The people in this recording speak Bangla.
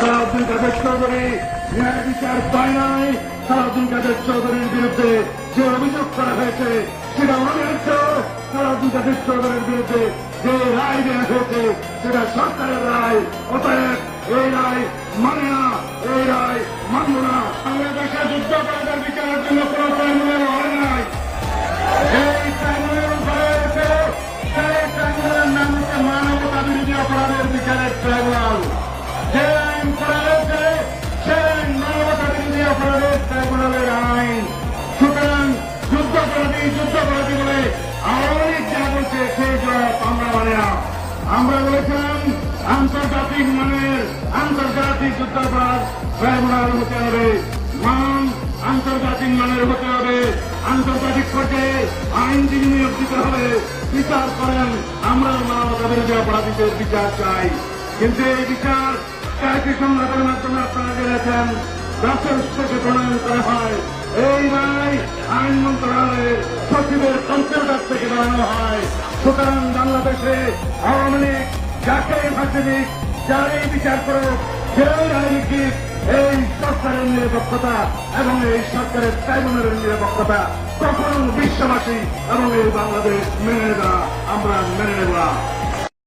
সালাউদ্দিন কাদের চৌধুরী ন্যায় বিচার পায় নাই সালাউদ্দিন কাদের চৌধুরীর বিরুদ্ধে যে অভিযোগ করা হয়েছে, সেটা অনির্য সালাউদ্দিন কাদের চৌধুরীর বিরুদ্ধে যে রায় দেওয়া হয়েছে, সেটা সরকারের রায়। অতএব এই রায় মানে না, এই রায় মানব না। বাংলাদেশে যুদ্ধ অপরাধের বিচারের জন্য কোনো ট্রাইব্যুনাল হয় নাই। এই ট্রাইব্যুনাল হয়েছে, সেই ট্রাইব্যুনালের নাম হচ্ছে মানবতা বিরোধী অপরাধের বিচারের ট্রাইব্যুনাল বলছে সেই আমরা মানে আমরা বলেছিলাম আন্তর্জাতিক মানের আন্তর্জাতিক যুদ্ধাপরাধ ট্রাইব্যুনাল হতে হবে। মান আন্তর্জাতিক মানের হতে হবে। আন্তর্জাতিক পর্যায়ে আইনজীবী নিয়োগ দিতে হবে। বিচার করেন। আমরা মানবতা বিরোধী অপরাধীদের বিচার চাই। কিন্তু এই বিচার চারটি সংঘাতের মাধ্যমে আপনারা জেনেছেন রাষ্ট্রের থেকে প্রণয়ন করা হয়। এই রায় সচিবের কন্টের কাছ থেকে বানানো হয়, সুতরাং বাংলাদেশে আওয়ামী লীগ যাকে ফাঁসি দিক যারাই বিচার করুক সেই রাজনীতিক এই সরকারের নিরপেক্ষতা এবং এই সরকারের ট্রাইব্যুনালের নিরপেক্ষতা তখন বিশ্ববাসী এবং এই বাংলাদেশ মেনে নেওয়া আমরা মেনে নেওয়া